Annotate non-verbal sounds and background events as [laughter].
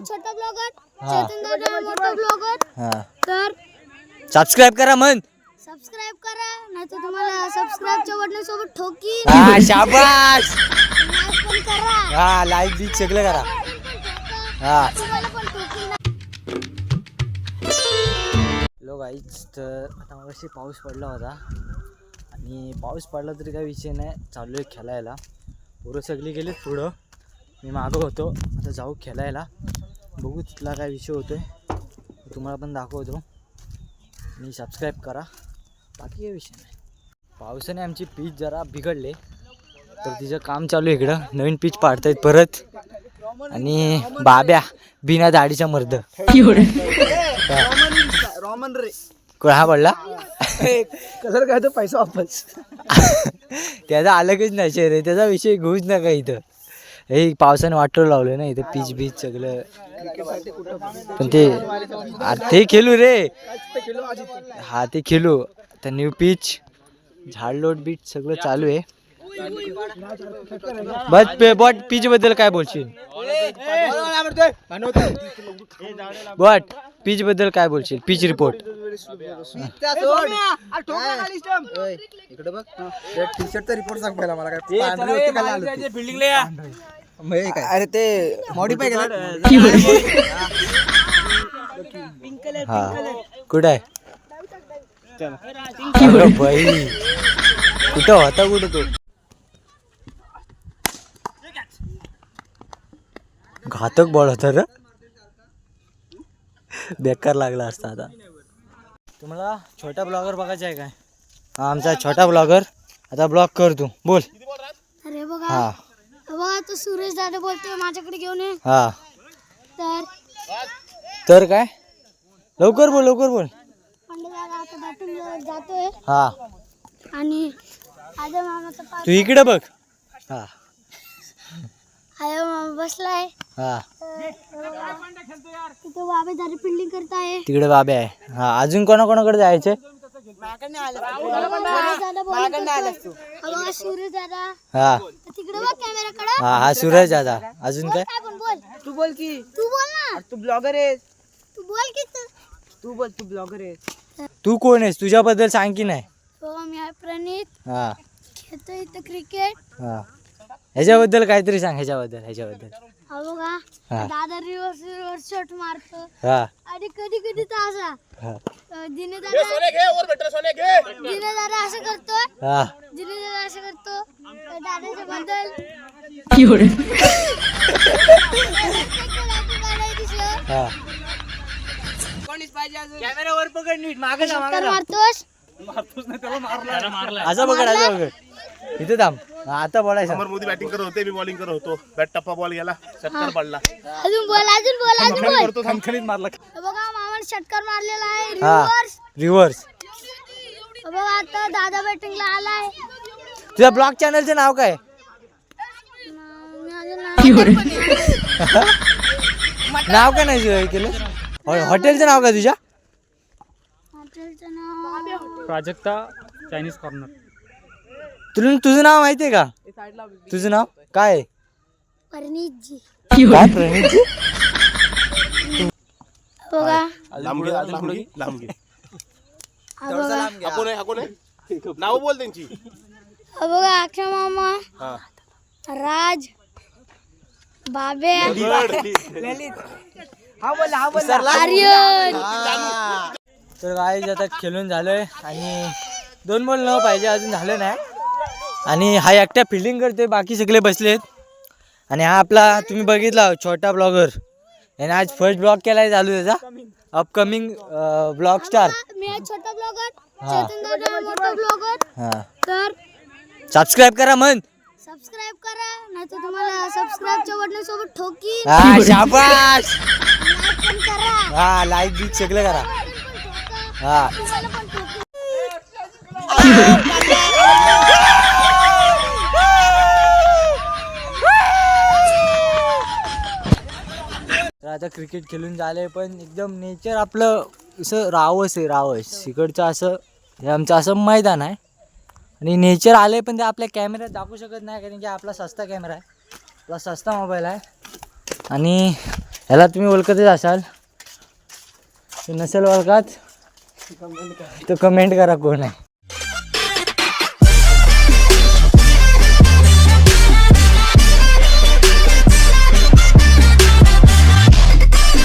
छोटा ब्लॉगर चेतन दादा आहे मोठा ब्लॉगर तर सबस्क्राईब करा मन सबस्क्राईब करा नाही तर तुम्हाला सबस्क्राईबच्या ठोकीन हा शाबाश लाईक पण करा हा लाईक बीक सगळं करा. हा. तुम्हाला पण ठोकीन हॅलो गाईच तर आता मगाशी पाऊस पडला होता. आणि पाऊस पडला तरी काही विषय नाही. चालू आहे खेळायला. पोरं सगळी गेलीत पुढं. मी मागं होतो. आता जाऊ खेळायला. बघू तिथला काय विषय होतो आहे तुम्हाला पण दाखवतो. आणि सबस्क्राईब करा. बाकी काही विषय नाही. पावसाने आमची पीच जरा बिघडले. तर तिचं काम चालू आहे इकडं. नवीन पीच पाडतायत परत. आणि बाब्या बिना दाढीचा मर्द. रॉमन रे. कोण हा पडला? [laughs] कसं काय तर पैसा वापस? त्याचा अलगच नशे रे त्याचा विषय घेऊच नका इथं. हे पावसाने वाटलं लावलं ना इथं पीच बीच सगळं. पण ते अरे ते खेळू रे. हा ते खेळू. तर न्यू पीच झाड लोट बीच सगळं चालू आहे. बस पे बट पीच बद्दल काय बोलशील? बट पीच बद्दल काय बोलशील? पीच रिपोर्ट इकडे बघ. टी शर्टचा रिपोर्ट सांग पहिला मला काय पांढरी होती का लाल होती? मग काय? अरे ते मॉडीफाय केलं. हा. कुठं आहे? बाई. कुठं होता कुठं तो? घातक बॉल होता र. बेकार लागला असता आता. तुम्हाला छोटा ब्लॉगर बघायचा आहे काय? हा आमचा छोटा ब्लॉगर. आता ब्लॉग कर तू बोल. अरे बघा. हा. बघा तो सुरेश दादा बोलतोय माझ्याकडे घेऊन ये. हा. तर तर काय? लवकर बोल लवकर बोल. पंडित दादा आता जातोय. हा. आणि आजा मामाचा पाय तू इकडे बघ. हा. आया मामा बसलाय. हा. तिथे बाबे दारी फिल्डिंग करताय. तिकडे बाबे आहे. हा अजून कोणाकोणाकडे जायचे. हा सूरज दादा. हा. तिकडे बघ कॅमेराकडे हा हा सूरज दादा. अजून काय? काय पण बोल. तू बोल की. तू बोल ना. तू ब्लॉगर आहेस. तू बोल की तू. तू बोल तू ब्लॉगर आहेस. तू कोण आहेस? तुझ्याबद्दल सांग की नाही. मी आहे प्रणित. हा. खेळतो इथं क्रिकेट हा. ह्याच्याबद्दल काहीतरी सांग ह्याच्याबद्दल ह्याच्याबद्दल. हा बघा हा. दादा रिव्हर्स रिव्हर्स शॉट मारतो. हा. आणि कधी कधी तर असा हा. अं, दिने दादा दिने दादा असं करतो. हा. दिने दादा असं करतो. अं, दादाच्या बद्दल हा. कॅमेरावर पकड नीट मागे मारतोस. असं बघड असं बघड इथे थांब. हा, आता बोलायचं समोर मोदी बॅटिंग करत होते मी बॉलिंग करत होतो. बॅट टप्पा बॉल गेला षटकार पडला. अजून बोल अजून बोल अजून बोल. करतो खणखणीत मारला. हे बघा मामाने षटकार मारलेला आहे. हा. रिव्हर्स रिव्हर्स बघा आता दादा बॅटिंगला आलाय. तुझ्या ब्लॉग चॅनलचं नाव काय? मी अजून नाही- नाव काय नाही हे केलं? हॉ- हॉटेलचं नाव काय तुझ्या? हॉटेलचं नाव. Prajakta Chinese corner. तुला तुझं नाव माहितीये का? तुझं नाव? काय आहे? परनीतजी. काय प्रणितजी बघा. लांब घे अजून पुढे. घे, लांब घे. हा बघा. हा कोण आहे? हा कोण आहे? नाव बोल त्यांची. हा बघा अक्षय मामा. हा. राज. बाबे. हा बोल हा बोल आर्यन. तर आता खेळून झालोय आणि दोन बॉल न पाहिजे अजून झालं नाही. आणि हा एकट्या फिल्डिंग करतोय बाकी सगळे बसलेत. आणि हा आपला तुम्ही बघितला छोटा ब्लॉगर याने आज फर्स्ट ब्लॉग केलाय चालू त्याचा अपकमिंग ब्लॉग स्टार मी आहे छोटा ब्लॉगर हा. चेतन दादा आहे मोठा ब्लॉगर हा. तर सबस्क्राईब करा मन सबस्क्राईब करा नाही तर तुम्हाला सबस्क्राईबच्या ठोकीन हा लाईक पण करा. हा लाईक बीक सगळं करा. हा. तुम्हाला आता क्रिकेट खेळून झालंय पण एकदम नेचर आपलं असं रावस आहे रावस. इकडचं असं हे आमचं असं मैदान आहे. आणि नेचर आले पण ते आपल्या कॅमेऱ्यात दाखवू शकत नाही कारण की आपला सस्ता कॅमेरा आहे. आपला सस्ता मोबाईल आहे. आणि ह्याला तुम्ही ओळखतच असाल. नसेल ओळखात तर कमेंट करा कोण आहे.